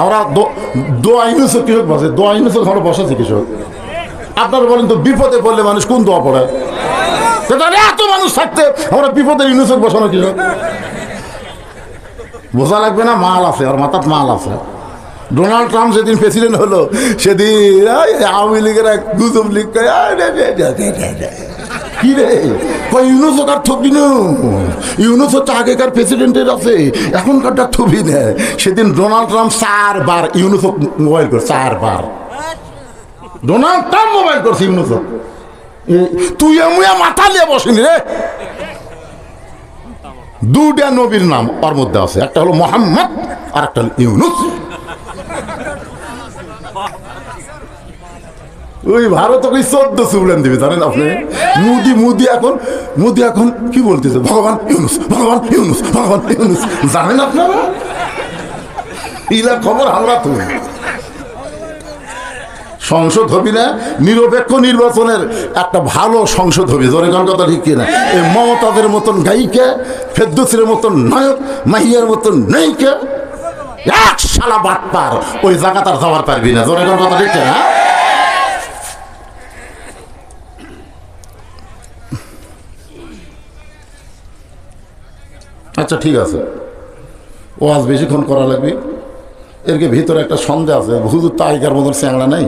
আমরা দোয়া ইউনুসের কৃষক বসে দোয়া ইউনুসের ঘরে বসেছে কৃষক। আপনারা বলেন তো বিপদে পড়লে মানুষ কোন দোয়া পড়ে? তাহলে এত মানুষ থাকতে আমরা বিপদে ইউনুসের বসানো কৃষক বোঝা লাগবে না মাল আছে আর মাথার মাল আছে। ডোনাল্ড ট্রাম্প যেদিন প্রেসিডেন্ট হলো, সেদিন আওয়ামী লীগের এক গুজব লীগ। কি রে? কই ইউনুস কার থবি ইউনুস হচ্ছে আগেকার প্রেসিডেন্টের আছে। এখনকারটা থবি না সেদিন ডোনাল্ড ট্রাম্প চারবার ইউনুস মোবাইল করে চারবার। ডোনাল্ড ট্রাম্প মোবাইল করছে ইউনুস তুই এমুয়া মাথা নিয়ে বসিনি রে? দুটা নবীর নাম ওর মধ্যে আছে। একটা হলো মোহাম্মদ আর একটা হলো ইউনুস। ওই ভারত ওই চোদ্দ সুবলেন দিবি, জানেন আপনি? মুদি মুদি এখন মুদি এখন কি বলতেছে? ভগবান ইউনুস ভগবান ইউনুস ভগবান ইউনুস। জানেন আপনারা? ইলা খবর আমরা তুমি সংসদ হবি না, নিরপেক্ষ নির্বাচনের একটা ভালো সংসদ হবে। জোরে কোন কথা ঠিক কিনা? এই মমতাদের মতন গায়িকা ফেদ্দুসের মতন নায়ক, মাহিয়ার মতন নায়িকা, এক সালা বাট পার ওই জায়গা তার যাওয়ার পারবি না। জোরে কথা ঠিক কিনা? আচ্ছা ঠিক আছে। ও আজ বেশিক্ষণ করা লাগবে। এরকে ভিতরে একটা সন্দেহ আছে? হুজুর তাইকার মতন চ্যাংলা নেই।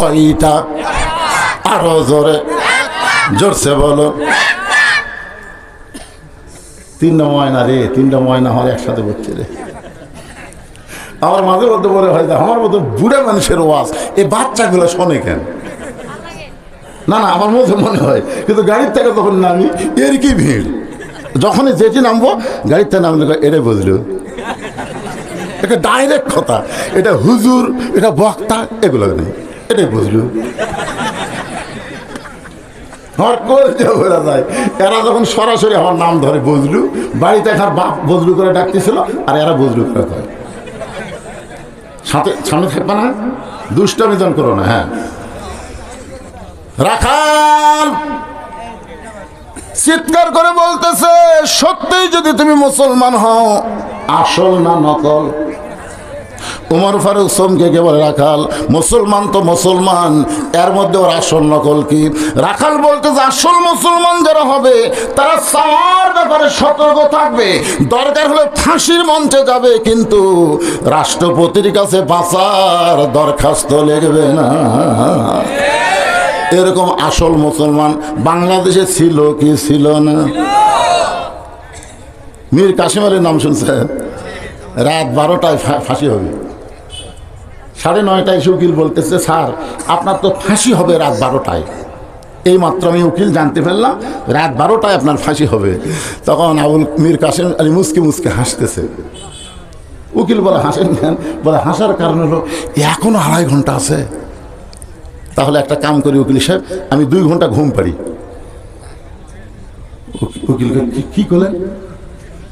কয়টা? আরও জোরে। জোরসে বলো। তিনটা ময়না রে, তিনটা ময়না আমার একসাথে করছে রে। আমার মাঝে মধ্যে বলে হয় আমার মতো বুড়া মানুষের ওয়াজ এই বাচ্চাগুলো শোনে কেন? না না, আমার মধ্যে মনে হয়। কিন্তু গাড়ির থেকে তখন নামি, এর কি ভিড়? যখনই যেটি নামবো থেকে নামলে এটাই বুঝলো এটা ডাইরেক্ট কথা। এটা হুজুর, এটা বক্তা, এগুলো নেই। এটাই বুঝলু যায়, এরা যখন সরাসরি আমার নাম ধরে বুঝলু বাড়িতে এখন বাপ বজলু করে ডাকতেছিল, আর এরা বজলু করে কয়। সাথে সামনে থাকবে না? দুষ্টামি জন করো না হ্যাঁ। রাখাল! চিৎকার করে বলতেছে, সত্যিই যদি তুমি মুসলমান হও, আসল না নকল? উমর ফারুক সোমকে কে বলে, রাখাল, মুসলমান তো মুসলমান, এর মধ্যে ওর আসল নকল কি? রাখাল বলতে যে আসল মুসলমান যারা হবে, তারা সবার ব্যাপারে সতর্ক থাকবে। দরকার হলে ফাঁসির মঞ্চে যাবে, কিন্তু রাষ্ট্রপতির কাছে বাঁচার দরখাস্ত লিখবে না। এরকম আসল মুসলমান বাংলাদেশে ছিল কি ছিল না? মীর কাশিম আলীর নাম শুনছেন রাত বারোটায় ফাঁসি হবে। সাড়ে নয়টায় এসে উকিল বলতেছে, স্যার, আপনার তো ফাঁসি হবে রাত বারোটায়। এই মাত্র আমি উকিল জানতে পারলাম রাত বারোটায় আপনার ফাঁসি হবে। তখন আবুল মীর কাসেম আলী মুসকে মুসকে হাসতেছে। উকিল বলে, হাসেন কেন? বলে, হাসার কারণ হলো, এখনও আড়াই ঘণ্টা আছে। তাহলে একটা কাম করি, উকিল সাহেব, আমি দুই ঘণ্টা ঘুম পারি উকিল "কি- করলেন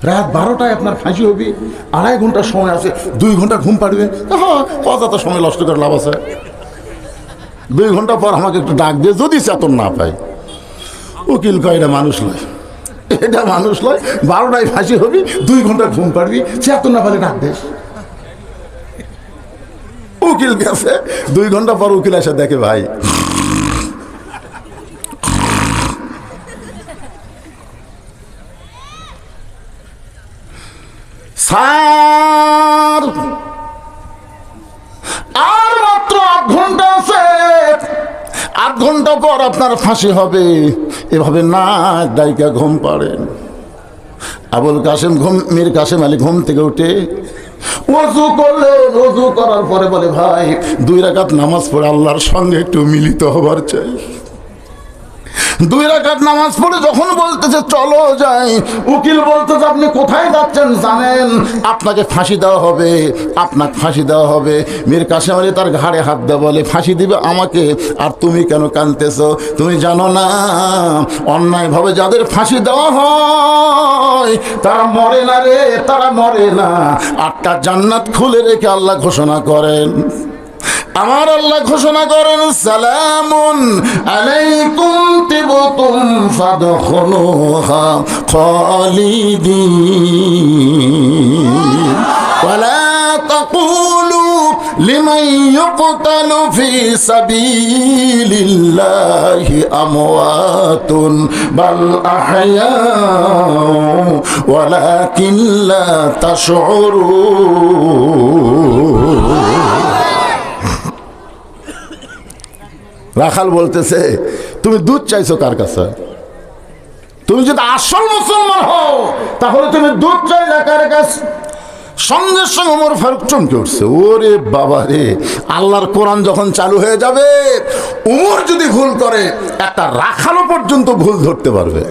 রাত বারোটায় আপনার ফাঁসি হবে, আড়াই ঘণ্টা সময় আছে, দুই ঘণ্টা ঘুম পাড়বে। কথা তো সময় নষ্ট করে লাভ আছে। দুই ঘণ্টা পর আমাকে একটু ডাক দিয়ে যদি চেতন না পাই উকিল কয়, এটা মানুষ নয় এটা মানুষ নয় বারোটায় ফাঁসি হবি, দুই ঘণ্টা ঘুম পাড়বি, চেতন না পালে ডাক দিস। উকিল গেছে দুই ঘণ্টা পর উকিল এসে দেখে ভাই। স্যার, আর মাত্র আধ ঘণ্টা আছে। আধ ঘণ্টা পর আপনার ফাঁসি হবে। এভাবে না দায়িকা ঘুম পাড়েন। আবুল কাসেম ঘুম, মীর কাসেম আলী ঘুম থেকে উঠে ওযু করলে ওযু করার পরে বলে, ভাই, দুই রাকাত নামাজ পড়ে আল্লাহর সঙ্গে একটু মিলিত হবার চাই। দুই রাকাত নামাজ পড়ে যখন বলতেছে, চলো যাই। উকিল বলতেছে, আপনি কোথায় যাচ্ছেন? জানেন, আপনাকে ফাঁসি দেওয়া হবে আপনাকে ফাঁসি দেওয়া হবে। মীর কাসেম আলী তার ঘাড়ে হাত দেওয়া বলে, ফাঁসি দিবে আমাকে? আর তুমি কেন কানতেছ তুমি জানো না, অন্যায়ভাবে যাদের ফাঁসি দেওয়া হয়, তারা মরে না রে, তারা মরে না। আটটা জান্নাত খুলে রেখে আল্লাহ ঘোষণা করেন। আমার আল্লাহ ঘোষণা করেন, সালামুন আলাইকুম তিবতুম ফাদখুলুহা খালিদিন। ওয়ালা তাকুলু লিমান ইউকতালু ফি সাবিলিল্লাহি আমওয়াতুন। বাল আহয়াউ ওয়ালাকিন লা তাশউরুন। রাখাল বলতেছে, তুমি দুধ চাইছো কার কাছে? তুমি যদি আসল মুসলমান হও, তাহলে তুমি দুধ চাইলে কার কাছে? সঙ্গে সঙ্গে ওমর ফারুক চমকে উঠছে, ওরে বাবা রে, আল্লাহর কোরআন যখন চালু হয়ে যাবে, উমর যদি ভুল করে, একটা রাখালো পর্যন্ত ভুল ধরতে পারবে।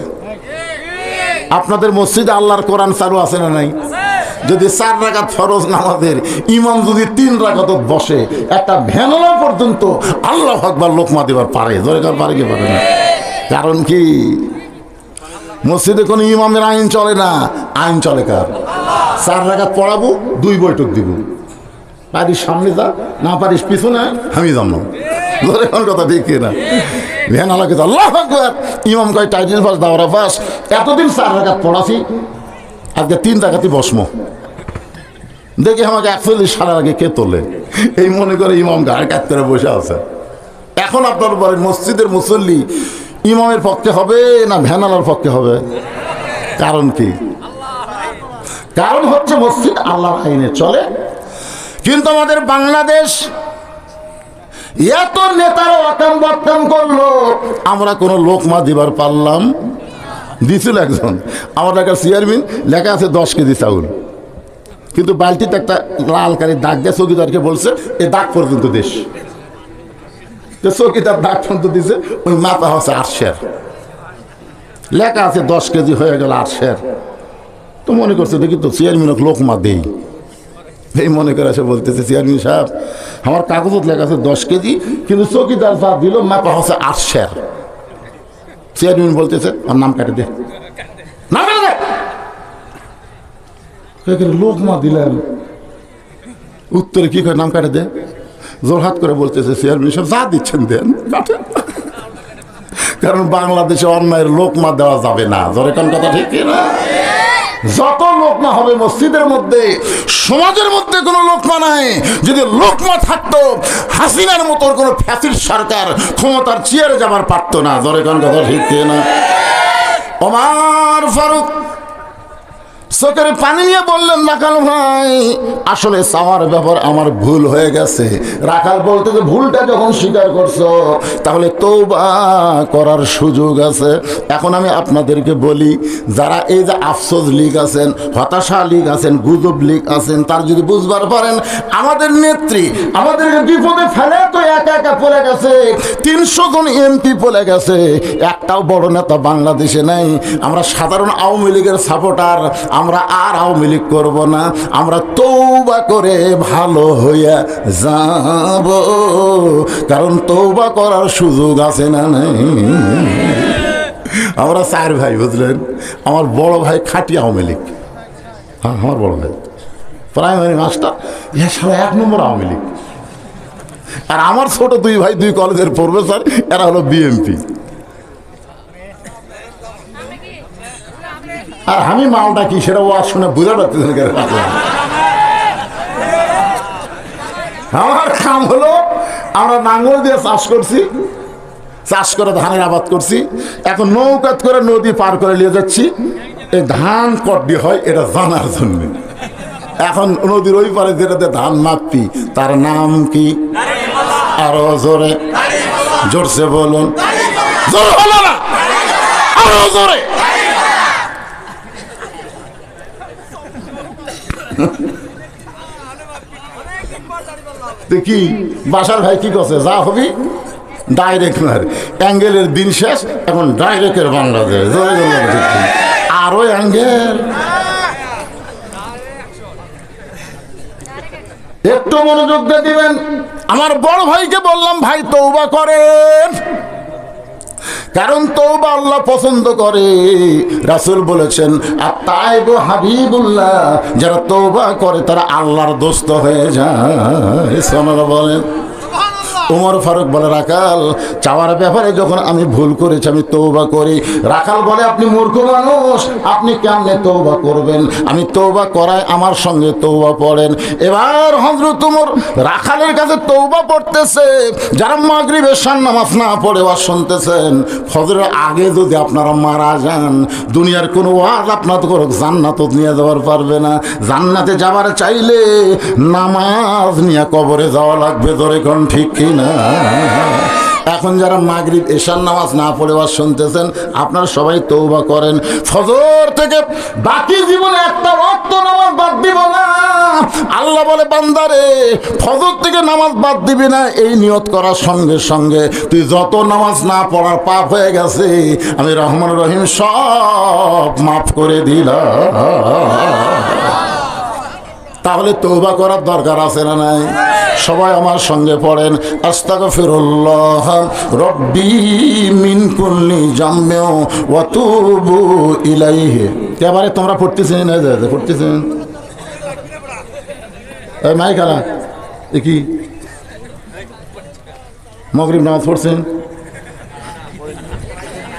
আপনাদের মসজিদে আল্লাহর কোরআন চালু আছে না নাই? যদি চার রাকাত ফরজ নামাজের ইমাম যদি তিন রাকাত বসে, একটা ভ্যানলা পর্যন্ত আল্লাহ আকবার লোকমা দেবার পারে। দরকার পারে কি পারে না? কারণ কি? মসজিদে কোনো ইমামের আইন চলে না। আইন চলে কার? চার রাকাত পড়াবো, দুই বৈঠক দিব। পারিস সামনে যা, না পারিস, পিছনে আমি জানো ধরে কথা, ঠিক না ভ্যান আল্লাহ আকবার। ইমাম কয়, টাইটেল পাস, দাওরা পাস। এতদিন চার রাকাত পড়াছি আজকে তিন টাকাতে বসম। দেখি আমাকে একচল্লিশ সালের আগে কে তোলে। এই মনে করে ইমাম গাড়ি কাজ করে বসে আছে। এখন আপনার বলেন মসজিদের মুসল্লি ইমামের পক্ষে হবে না ভ্যানালার পক্ষে হবে? কারণ কি? কারণ হচ্ছে মসজিদ আল্লাহর আইনে চলে। কিন্তু আমাদের বাংলাদেশ এত নেতারা অকাম বকাম করল, আমরা কোনো লোকমা দিবার পারলাম দিছিল একজন। আমার একটা চেয়ারম্যান, লেখা আছে দশ কেজি চাউল। কিন্তু বালতিতে একটা লাল কালি দাগ দিয়ে চৌকিদারকে বলছে, এ দাগ পর্যন্ত দেশ তো চৌকিদার দাগ পর্যন্ত দিছে ওই মাথা হচ্ছে আট শের লেখা আছে দশ কেজি হয়ে গেল আট শের তো মনে করছে, দেখি তো চেয়ারম্যানক লোকমা দেই। এই মনে করে সে বলতেছে, চেয়ারম্যান সাহেব, আমার কাগজত লেখা আছে দশ কেজি, কিন্তু চৌকিদার যা দিল মাপা হচ্ছে আট শের চেয়ারম্যান বলতেছে আর নাম কাটে দে। দে! এখানে দিলেন। উত্তরে কি করে নাম কাটে দে। জোরহাত করে বলতেছে, চেয়ারম্যান সব যা দিচ্ছেন দেন। কারণ বাংলাদেশে অন্যায়ের লোকমা দেওয়া যাবে না। জোরে কোন কথা ঠিক না যত লোকমা হবে মসজিদের মধ্যে, সমাজের মধ্যে কোনো লোকমা নাই। যদি লোকমা থাকতো, হাসিনার মতো কোনো ফ্যাসির সরকার ক্ষমতার চেয়ারে যাবার পারতো না। দরে কান কথা ঠিক না ওমার ফারুক চোখের পানি নিয়ে বললেন, রাখাল ভাই, আসলে চাওয়ার ব্যাপার আমার ভুল হয়ে গেছে। রাখাল বলতে যে ভুলটা যখন স্বীকার করছ, তাহলে তৌবা করার সুযোগ আছে। এখন আমি আপনাদেরকে বলি, যারা এই যে আফসোস লীগ আছেন, হতাশা লীগ আছেন, গুজব লীগ আছেন, তার যদি বুঝবার পারেন, আমাদের নেত্রী আমাদেরকে বিপদে ফেলে তো একা একা পড়ে গেছে। তিনশো জন এমপি পড়ে গেছে। একটাও বড় নেতা বাংলাদেশে নাই। আমরা সাধারণ আওয়ামী লীগের সাপোর্টার আমরা আর আওয়ামী লীগ করব না। আমরা তৌবা করে ভালো হইয়া যাব। কারণ তৌবা করার সুযোগ আছে না নাই? আমরা চার ভাই, বুঝলেন? আমার বড় ভাই খাটি আওয়ামী লীগ। হ্যাঁ আমার বড় ভাই। প্রাইমারি মাস্টার ইহা সারা এক নম্বর আওয়ামী লীগ। আর আমার ছোট দুই ভাই, দুই কলেজের প্রফেসর এরা হলো বিএমপি আর আমি মালটা কি সেটা ওয়াজ শুনে বুঝা পারতেছেন? আমার কাম হলো, আমরা নাঙ্গল দিয়ে চাষ করছি, চাষ করে ধানের আবাদ করছি, এখন নৌকাত করে নদী পার করে নিয়ে যাচ্ছি। এই ধান কড্ডি হয়, এটা জানার জন্য। এখন নদীর ওই পারে যেটাতে ধান মাপি, তার নাম কি? আরও জোরে, জোরসে বলুন। জোর হলো না। আরও জোরে। দেখি বাসার ভাই কি করছে? যা হবি ডাইরেক্ট অ্যাঙ্গেলের দিন শেষ, এখন ডাইরেক্টের বাংলাদেশ। আরও অ্যাঙ্গেল। একটু মনোযোগ দিয়ে দিবেন। আমার বড় ভাইকে বললাম, ভাই তৌবা করেন। কারণ তৌবা আল্লাহ পছন্দ করে। রাসুল বলেছেন আর তাই গো হাবিবুল্লাহ যারা তৌবা করে, তারা আল্লাহর দোস্ত হয়ে যায়। বলেন। উমর ফারুক বলে রাখাল চাওয়ার ব্যাপারে যখন আমি ভুল করেছি, আমি তৌবা করি। রাখাল বলে, আপনি মূর্খ মানুষ, আপনি কেমনে তৌবা করবেন? আমি তৌবা করায় আমার সঙ্গে তৌবা পড়েন। এবার হজরত উমর রাখালের কাছে তৌবা পড়তেছে। যারা মাগরিবের সান নামাজ না পড়ে ওয়াজ শুনতেছেন ফজরের আগে যদি আপনারা মারা যান, দুনিয়ার কোনো ওয়াজ আপনার জান্নাত নিয়ে যাওয়ার পারবে না। জান্নাতে যাবার চাইলে নামাজ নিয়ে কবরে যাওয়া লাগবে, ধরে কোন ঠিক কি না। এখন যারা মাগরিব, এশার নামাজ না পড়ে শুনতেছেন, আপনারা সবাই তৌবা করেন। ফজর থেকে বাকি জীবনে একটা রক্ত নামাজ বাদ দিব না। আল্লাহ বলে, বান্দারে, ফজর থেকে নামাজ বাদ দিবি না, এই নিয়ত করার সঙ্গে সঙ্গে তুই যত নামাজ না পড়ার পাপ হয়ে গেছে, আমি রহমান রহিম সব মাফ করে দিলাম। তাহলে তৌবা করার দরকার আছে না নাই? সবাই আমার সঙ্গে পড়েন, আস্তাগফিরুল্লাহ, রব্বি মিন কুল্লি জাম্মেও ওয়া তুবু ইলাইহি। এবারে তোমরা পড়তেছেন পড়তেছেন। এই মাই খালা এ কি? মগরিব নামাজ পড়ছেন?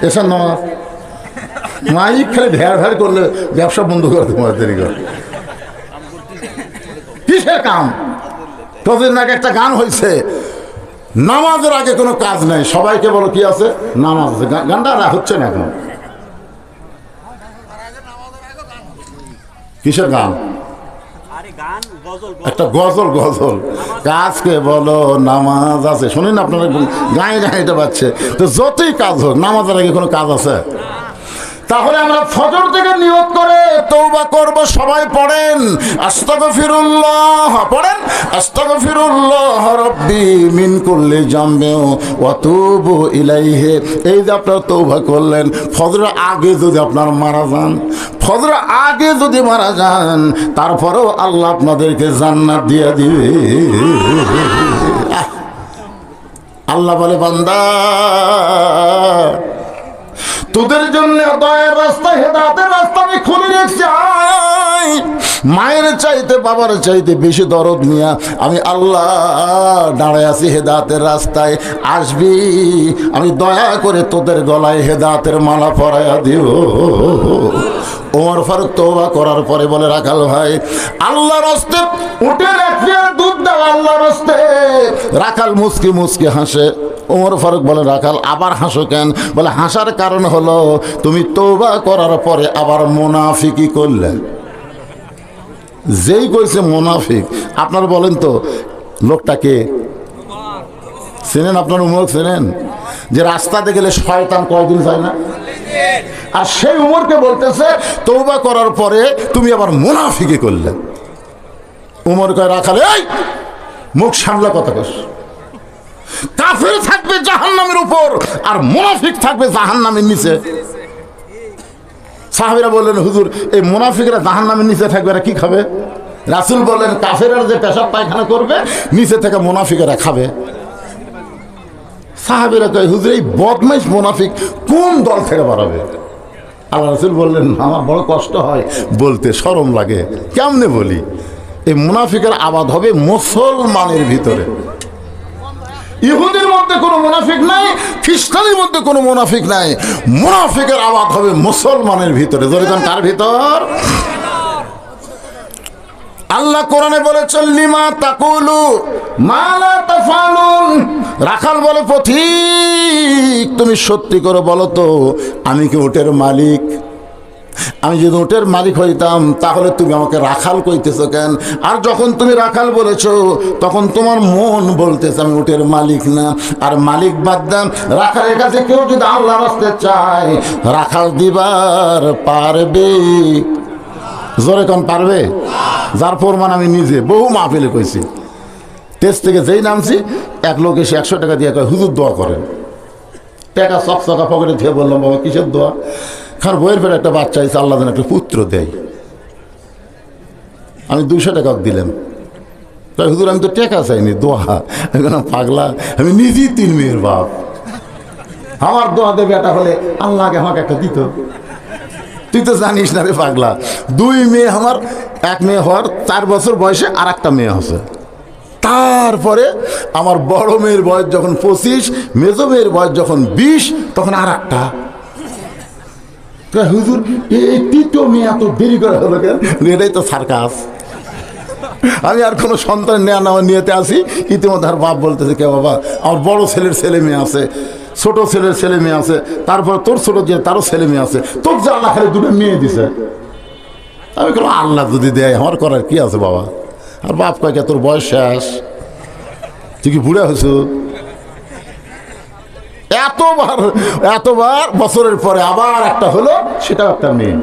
এসার নামাজ? মাইক খালি ভ্যার ভ্যার করলে ব্যবসা বন্ধ করে তোমার দেরি করে। কিসের কাম। তোদের নাকি একটা গান হয়েছে নামাজের আগে কোনো কাজ নাই। সবাইকে বলো কি আছে? নামাজ। গানটা আর হচ্ছে না এখন। কিসের গান? একটা গজল গজল। কাজকে বলো নামাজ আছে। শুনেন আপনারা গায়ে গায়ে এটা পাচ্ছে তো যতই কাজ হোক নামাজের আগে কোনো কাজ আছে? তাহলে আমরা ফজর থেকে নিয়োগ করে তৌবা করব, সবাই পড়েন, আস্তাগফিরুল্লাহ পড়েন, আস্তাগফিরুল্লাহ রব্বি মিন কুল্লি জামবেও ওয়া তুবু ইলাইহি এই যে আপনারা তৌবা করলেন ফজরের আগে যদি আপনার মারা যান ফজরের আগে যদি মারা যান, তারপরেও আল্লাহ আপনাদেরকে জান্নাত দিয়ে দিবে! আল্লাহ বলে, বান্দা তোদের জন্য দয়ের রাস্তা হেদাতের রাস্তা আমি খুলে রেখেছি মায়ের চাইতে, বাবার চাইতে বেশি দরদ নিয়া আমি আল্লাহ দাঁড়ায় আছি হেদাতের রাস্তায়। আসবি, আমি দয়া করে তোদের গলায় হেদাতের মালা পরাইয়া দিব ওমর ফারুক তোবা করার পরে বলে রাখাল ভাই আল্লাহ রস্তে উঠে দুধ দাও আল্লাহ রস্তে রাখাল মুসকি মুসকি হাসে। ওমর ফারুক বলে, রাখাল, আবার হাসো কেন? বলে, হাসার কারণ হলো তুমি তৌবা করার পরে আবার মোনাফিকি করলে। যেই কইছে মোনাফিক, আপনারা বলেন তো লোকটাকে চেনেন আপনার উমর চেনেন? যে রাস্তাতে গেলে শয়তান কয়দিন যায় না? আর সেই উমরকে বলতেছে তৌবা করার পরে তুমি আবার মুনাফিকি করলে। উমর কয়, রাখালে, এই, মুখ সামলা কথা কস। কাফের থাকবে জাহান্নামের উপর আর মুনাফিক থাকবে জাহান্নামের নিচে। সাহাবিরা বললেন, হুজুর, এই মুনাফিকরা জাহান্নামের নিচে থাকবে, এরা কি খাবে? রাসুল বললেন কাফেরা যে পেশাব পায়খানা করবে, নিচে থেকে মুনাফিকেরা খাবে। সাহাবিরা কয়, হুজুর, এই বদমাইশ মোনাফিক কোন দল থেকে বাড়াবে? আল্লাহ রসুল বললেন, আমার বড় কষ্ট হয়, বলতে সরম লাগে। কেমনে বলি? এই মুনাফিকের আবাদ হবে মুসলমানের ভিতরে। ইহুদের মধ্যে কোনো মুনাফিক নাই, খ্রিস্টানের মধ্যে কোনো মুনাফিক নাই। মুনাফিকের আবাদ হবে মুসলমানের ভিতরে। ধরেছেন কার ভিতর? আল্লাহ কোরআনে বলে, চল্লিমা তাকুলু মালা তাফালুন রাখাল বলে, পথিক, তুমি সত্যি করে বলো তো, আমি কি উটের মালিক? আমি যদি উটের মালিক হইতাম, তাহলে তুমি আমাকে রাখাল কইতেছো কেন? আর যখন তুমি রাখাল বলেছ, তখন তোমার মন বলতেছে, আমি ওটের মালিক না। আর মালিক বাদ দাম, রাখালের কাছে কেউ যদি আল্লাহ রাস্তে চায়, রাখাল দিবার পারবে। জোরে কন পারবে? যার প্রমাণ আমি নিজে বহু মাহফিলে কইছি। টেস্ট থেকে যেই নামছি এক লোক এসে একশো টাকা দিয়ে কয় হুজুর দোয়া করেন। টাকা চক চকা পকেটে দিয়ে বললাম বাবা কিসের দোয়া? কারণ বইয়ের ফের একটা বাচ্চা হয়েছে আল্লাহ যেন একটা পুত্র দেয়। আমি দুশো টাকা দিলাম। তাই হুজুর আমি তো টাকা চাইনি দোয়া। বললাম, পাগলা আমি নিজেই তিন মেয়ের বাপ। আমার দোয়া দেবে এটা হলে আল্লাহকে আমাকে একটা দিত। তুই তো জানিস না রে পাগলা। দুই মেয়ে আমার এক মেয়ে হওয়ার চার বছর বয়সে আর একটা মেয়ে আছে তারপরে আমার বড় মেয়ের বয়স যখন পঁচিশ, মেজো মেয়ের বয়স যখন বিশ, তখন আর একটা হুজুর এই তৃতীয় মেয়ে এত দেরি করে হলো কেন? এটাই তো সার্কাস। আমি আর কোনো সন্তান নেওয়া নেওয়া নিয়েতে আসি ইতিমধ্যে আর বাপ বলতেছে, কে বাবা, আমার বড় ছেলের ছেলে মেয়ে আছে। ছোট ছেলের ছেলে মেয়ে আছে তারপর তোর ছোট যে তারও ছেলে মেয়ে আছে তোর যে আল্লাহ খালি দুটো মেয়ে দিছে। আমি কোনো আল্লাহ যদি দেয় আমার করার কি আছে বাবা? আর বাপ কয় কে, তোর বয়স শেষ। তুই কি বুড়া হয়েছ? এতবার এতবার বছরের পরে আবার একটা হলো সেটাও একটা মেয়ে।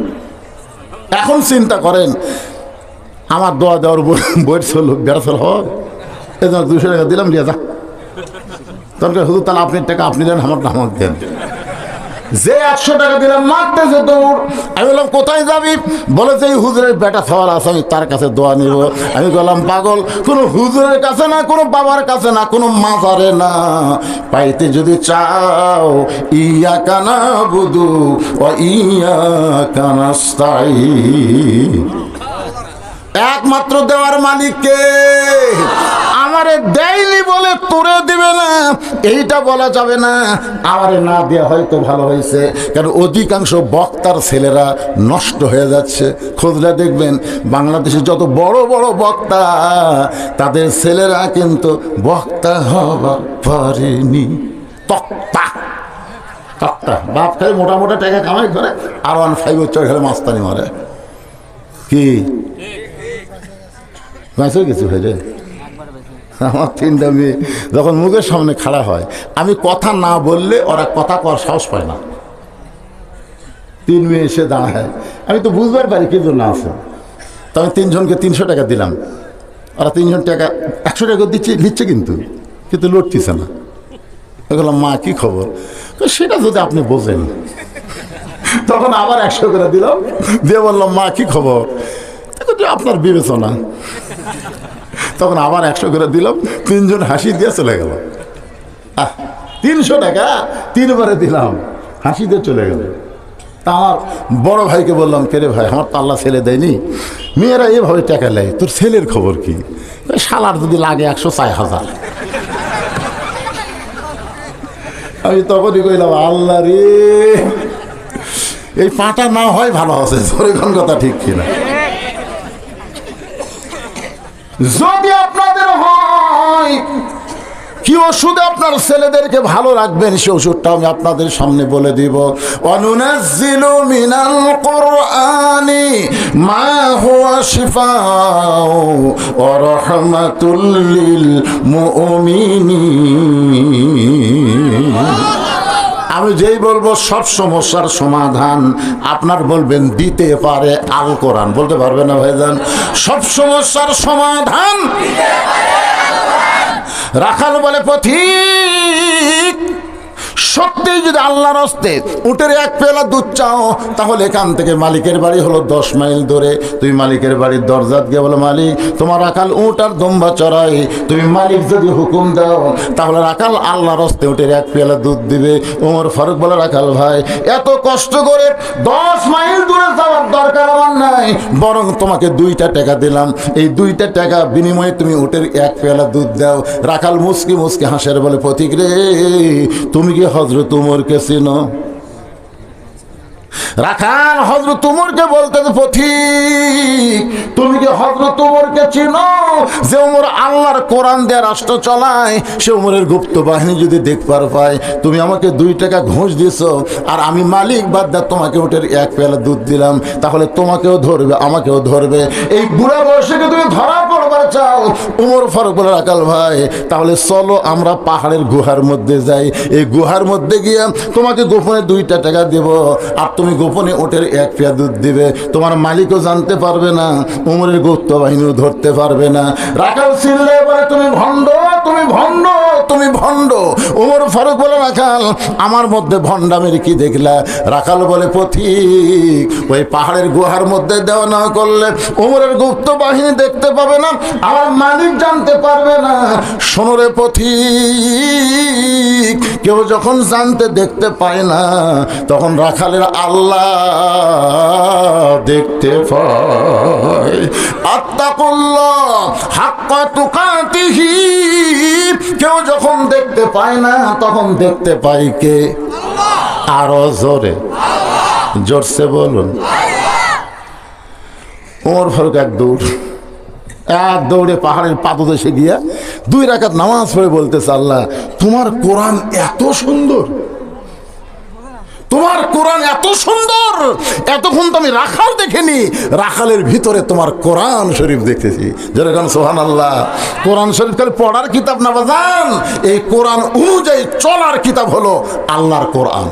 এখন চিন্তা করেন আমার দোয়া দেওয়ার বইয়ের ছিল বেড়াচল হয় এই জন্য দুশো টাকা দিলাম লিয়া যা। দরকার হুজুর, তাহলে আপনি টাকা আপনি দেন আমার আমাকে দেন। যে একশো টাকা দিলাম, মারতেছে দৌড়। আমি বললাম, কোথায় যাবি? বলে যে হুজুরের বেটা খাওয়ার আছে, আমি তার কাছে দোয়া নিব। আমি বললাম, পাগল, কোনো হুজুরের কাছে না, কোনো বাবার কাছে না, কোনো মাজারে না। পাইতে যদি চাও ইয়া কানা বুধু ও ইয়া কানাস্তাই একমাত্র দেওয়ার মালিককে আমারে দেয়নি বলে তোরে দিবে না। এইটা বলা যাবে না। আমারে না দেওয়া হয়তো ভালো হয়েছে। কারণ অধিকাংশ বক্তার ছেলেরা নষ্ট হয়ে যাচ্ছে। খোঁজলে দেখবেন বাংলাদেশে যত বড় বড় বক্তা তাদের ছেলেরা কিন্তু বক্তা হবার পারেনি। তক্তা। তক্তা। বাপ খাই মোটা মোটা টাকা কামাই করে আর ওয়ান ফাইভ হচ্ছে খেলে মাস্তানি মারে। কি? বাঁচো কিছু হয়ে যায় আমার তিনটা মেয়ে। যখন মুখের সামনে খাড়া হয় আমি কথা না বললে ওরা কথা করার সাহস পায় না। তিন মেয়ে এসে দাঁড়ায়। আমি তো বুঝবার পারি কি জন্য আছে। তো আমি তিনজনকে তিনশো টাকা দিলাম। ওরা তিনজন টাকা একশো টাকা দিচ্ছে নিচ্ছে কিন্তু কিন্তু লড়তিছে না। বললাম মা কি খবর? কই, সেটা যদি আপনি বোঝেন। তখন আবার একশো করে দিলাম। দিয়ে বললাম মা কি খবর? আপনার বিবেচনা। তখন আবার একশো করে দিলাম, তিনজন হাসি দিয়ে চলে গেল। তিনশো টাকা তিনবারে দিলাম, হাসি দিয়ে চলে গেল। তা আমার বড় ভাইকে বললাম, কে রে ভাই, আমার তো আল্লাহ ছেলে দেয়নি। মেয়েরা এভাবে টাকা নেয়, তোর ছেলের খবর কি? শালার যদি লাগে একশো চার হাজার। আমি তখনই কইলাম, আল্লাহ রে, এই পাটা না হয় ভালো আছে জোরেখন কথা ঠিক কিনা? যদি আপনাদের হয়, কি ওষুধে আপনার ছেলেদেরকে ভালো রাখবেন, সে ওষুধটা আমি আপনাদের সামনে বলে দিব। মুমিনিন। আমি যেই বলব, সব সমস্যার সমাধান আপনার বলবেন, দিতে পারে আল কোরআন। বলতে পারবে না, ভাইজান? সব সমস্যার সমাধান রাখাল বলে পথিক সত্যিই যদি আল্লাহর হস্তে উটের এক পেলা দুধ চাও, তাহলে এখান থেকে মালিকের বাড়ি হলো দশ মাইল দূরে। তুমি মালিকের বাড়ির দরজাত গিয়ে বলো, মালিক, তোমার রাখাল উট আর দম্বা চড়াই। তুমি মালিক যদি হুকুম দাও, তাহলে রাখাল আল্লাহর হস্তে উটের এক পেলা দুধ দিবে। ওমর ফারুক বলে রাখাল ভাই, এত কষ্ট করে দশ মাইল দূরে যাওয়ার দরকার আমার নাই। বরং তোমাকে দুইটা টাকা দিলাম। এই দুইটা টাকা বিনিময়ে তুমি উটের এক পেলা দুধ দাও। রাখাল মুসকি মুসকি হাসের বলে পথিক রে, তুমি কি হজরত উমরকে চিনো? রাখাল হজরত উমরকে বলতে পথিক। তুমি কি হজরত উমরকে চিনো? যে উমর আল্লাহর কোরআন দিয়ে রাষ্ট্র চালায়, সে উমরের গুপ্ত বাহিনী যদি দেখবার পায়, তুমি আমাকে দুই টাকা ঘুষ দিছো, আর আমি মালিক, বাদ দা তোমাকে ওটের এক পেলা দুধ দিলাম, তাহলে তোমাকেও ধরবে, আমাকেও ধরবে। এই বুড়া বয়সে তুমি ধরা পড়বার চাও। উমর ফারুক বলে, রাখাল ভাই, তাহলে চলো আমরা পাহাড়ের গুহার মধ্যে যাই। এই গুহার মধ্যে গিয়ে তোমাকে গোপনে দুইটা টাকা দেব, আর তুমি গোপনে ওটের এক পেয়া দুধ দিবে। তোমার মালিকও জানতে পারবে না, উমরের গুপ্ত বাহিনীও ধরতে পারবে না। রাখাল ছিললে বলে, তুমি ভণ্ড তুমি ভণ্ড। তুমি ভণ্ড। উমর ফারুক বলে, রাখাল, আমার মধ্যে ভণ্ডামের কি দেখলা? রাখাল বলে, পথিক, ওই পাহাড়ের গুহার মধ্যে দেওয়া না করলে উমরের গুপ্ত বাহিনী দেখতে পাবে না, আমার মালিক জানতে পারবে না। সোনরে পথিক, কেউ যখন জানতে দেখতে পায় না, তখন রাখালের আল্লাহ দেখতে পায়। আত্মাকুল্লাহ হাক্কা তুকাতি তুকাতিহি, কেউ যখন দেখতে পায় না, তখন দেখতে পাই কে? আরও জোরে। জোরসে বলুন। ওমর ফারুক এক দৌড়। এক দৌড়ে পাহাড়ের পাদদেশে গিয়া দুই রাকাত নামাজ পড়ে বলতে আল্লাহ, তোমার কোরআন এত সুন্দর। তোমার কোরআন এত সুন্দর, এতক্ষণ তো আমি রাখাল দেখিনি। রাখালের ভিতরে তোমার কোরআন শরীফ দেখেছি যেরকম সোহান আল্লাহ কোরআন শরীফ খালি পড়ার কিতাব না বাজান, এই কোরআন অনুযায়ী চলার কিতাব হলো আল্লাহর কোরআন।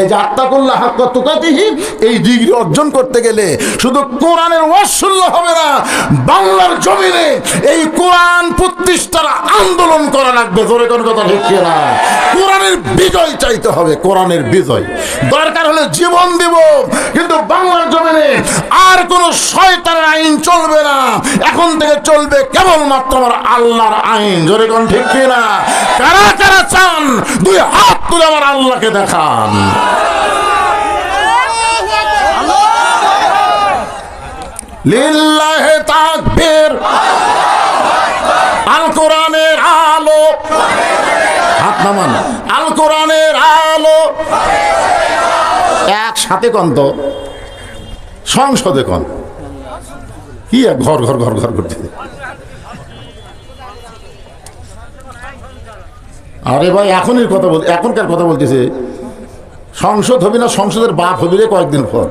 এই যে আত্মাকুল্লাহ হাক্ক তুকাতিহি এই ডিগ্রি অর্জন করতে গেলে শুধু কোরআনের ওয়াসুল্য হবে না, বাংলার জমিনে এই কোরআন প্রতিষ্ঠার আন্দোলন করা লাগবে। জোরে কোন কথা ঠিক না কোরআনের বিজয় চাইতে হবে, কোরআনের বিজয়। দরকার হলে জীবন দিব, কিন্তু বাংলার জমিনে আর কোনো শয়তানের আইন চলবে না। এখন থেকে চলবে কেবলমাত্র আমার আল্লাহর আইন। জোরে কোন ঠিক না কারা কারা চান, দুই হাত তুলে আমার আল্লাহকে দেখান। লিল্লাহে তাকবীর। আল কোরআনের আলো। হাত নামান। আল কোরআনের আলো। একসাথে কন তো। সংসদে কন। কি ঘর ঘর ঘর ঘর করতে। আরে ভাই, এখনই কথা বল এখনকার কথা বলতেছে। সংসদ হবি না সংসদের বাপ হবি রে কয়েকদিন পর।